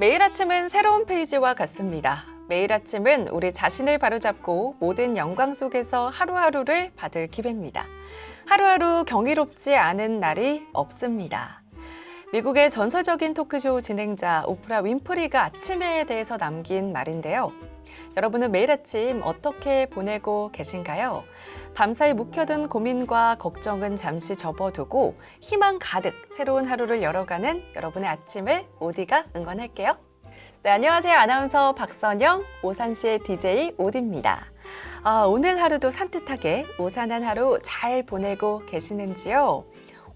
매일 아침은 새로운 페이지와 같습니다. 매일 아침은 우리 자신을 바로잡고 모든 영광 속에서 하루하루를 받을 기회입니다. 하루하루 경이롭지 않은 날이 없습니다. 미국의 전설적인 토크쇼 진행자 오프라 윈프리가 아침에 대해서 남긴 말인데요. 여러분은 매일 아침 어떻게 보내고 계신가요? 밤사이 묵혀둔 고민과 걱정은 잠시 접어두고 희망 가득 새로운 하루를 열어가는 여러분의 아침을 오디가 응원할게요. 네, 안녕하세요. 아나운서 박선영, 오산시의 DJ 오디입니다. 아, 오늘 하루도 산뜻하게 오산한 하루 잘 보내고 계시는지요?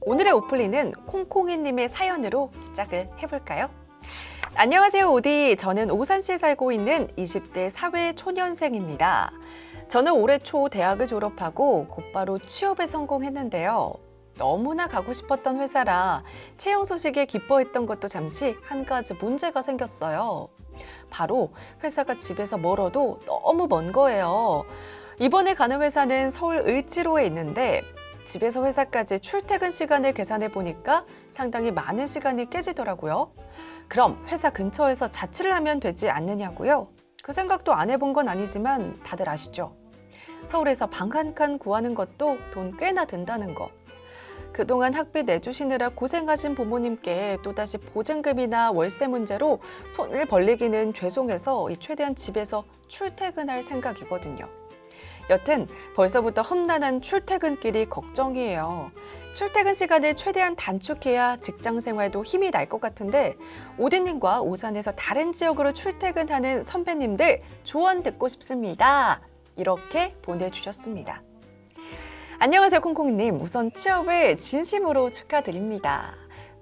오늘의 오플리는 콩콩이님의 사연으로 시작을 해볼까요? 안녕하세요, 오디. 저는 오산시에 살고 있는 20대 사회 초년생입니다. 저는 올해 초 대학을 졸업하고 곧바로 취업에 성공했는데요. 너무나 가고 싶었던 회사라 채용 소식에 기뻐했던 것도 잠시 한 가지 문제가 생겼어요. 바로 회사가 집에서 멀어도 너무 먼 거예요. 이번에 가는 회사는 서울 을지로에 있는데 집에서 회사까지 출퇴근 시간을 계산해 보니까 상당히 많은 시간이 깨지더라고요. 그럼 회사 근처에서 자취를 하면 되지 않느냐고요? 그 생각도 안 해본 건 아니지만 다들 아시죠? 서울에서 방 한 칸 구하는 것도 돈 꽤나 든다는 거. 그동안 학비 내주시느라 고생하신 부모님께 또다시 보증금이나 월세 문제로 손을 벌리기는 죄송해서 최대한 집에서 출퇴근할 생각이거든요. 여튼 벌써부터 험난한 출퇴근길이 걱정이에요. 출퇴근 시간을 최대한 단축해야 직장 생활도 힘이 날 것 같은데 오디님과 오산에서 다른 지역으로 출퇴근하는 선배님들 조언 듣고 싶습니다. 이렇게 보내주셨습니다. 안녕하세요, 콩콩이님. 우선 취업을 진심으로 축하드립니다.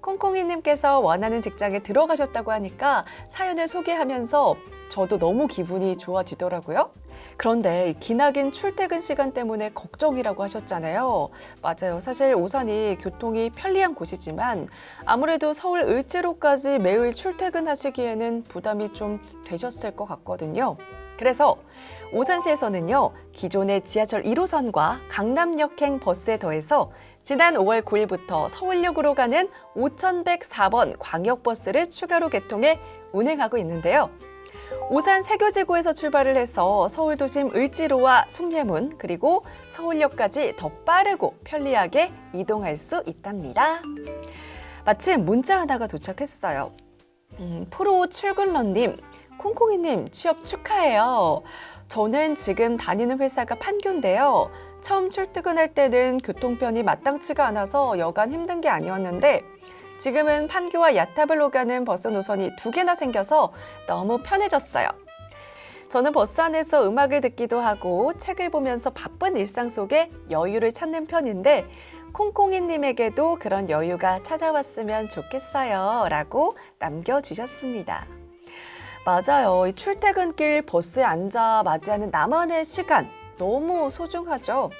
콩콩이님께서 원하는 직장에 들어가셨다고 하니까 사연을 소개하면서 저도 너무 기분이 좋아지더라고요. 그런데 이 기나긴 출퇴근 시간 때문에 걱정이라고 하셨잖아요. 맞아요. 사실 오산이 교통이 편리한 곳이지만 아무래도 서울 을지로까지 매일 출퇴근하시기에는 부담이 좀 되셨을 것 같거든요. 그래서 오산시에서는요, 기존의 지하철 1호선과 강남역행 버스에 더해서 지난 5월 9일부터 서울역으로 가는 5104번 광역버스를 추가로 개통해 운행하고 있는데요. 오산 세교지구에서 출발을 해서 서울 도심 을지로와 숭례문 그리고 서울역까지 더 빠르고 편리하게 이동할 수 있답니다. 마침 문자 하나가 도착했어요. 음, 프로 출근런님, 콩콩이님 취업 축하해요. 저는 지금 다니는 회사가 판교인데요. 처음 출퇴근할 때는 교통편이 마땅치가 않아서 여간 힘든 게 아니었는데 지금은 판교와 야타블로 가는 버스 노선이 두 개나 생겨서 너무 편해졌어요. 저는 버스 안에서 음악을 듣기도 하고 책을 보면서 바쁜 일상 속에 여유를 찾는 편인데 콩콩이님에게도 그런 여유가 찾아왔으면 좋겠어요. 라고 남겨주셨습니다. 맞아요. 이 출퇴근길 버스에 앉아 맞이하는 나만의 시간 너무 소중하죠.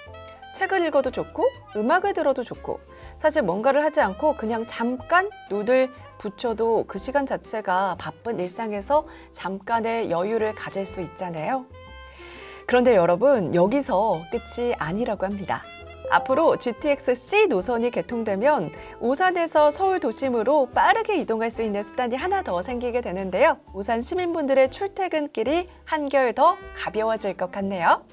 책을 읽어도 좋고 음악을 들어도 좋고 사실 뭔가를 하지 않고 그냥 잠깐 눈을 붙여도 그 시간 자체가 바쁜 일상에서 잠깐의 여유를 가질 수 있잖아요. 그런데 여러분 여기서 끝이 아니라고 합니다. 앞으로 GTX-C 노선이 개통되면 오산에서 서울 도심으로 빠르게 이동할 수 있는 수단이 하나 더 생기게 되는데요. 오산 시민분들의 출퇴근길이 한결 더 가벼워질 것 같네요.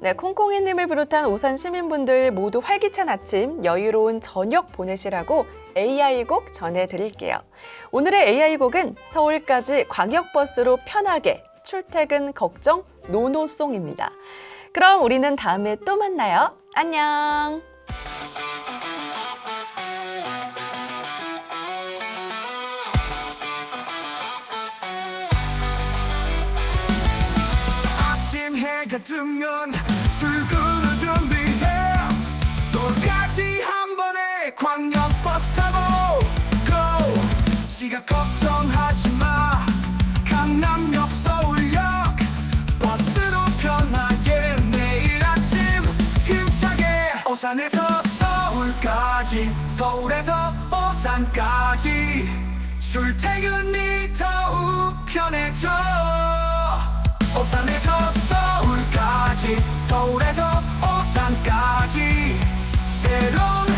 네, 콩콩이님을 비롯한 오산 시민분들 모두 활기찬 아침, 여유로운 저녁 보내시라고 AI 곡 전해드릴게요. 오늘의 AI 곡은 서울까지 광역버스로 편하게 출퇴근 걱정 노노송입니다. 그럼 우리는 다음에 또 만나요. 안녕! 아침 해가 서울까지 서울에서 오산까지 출퇴근이 더욱 편해져 오산에서 서울까지 서울에서 오산까지 새로운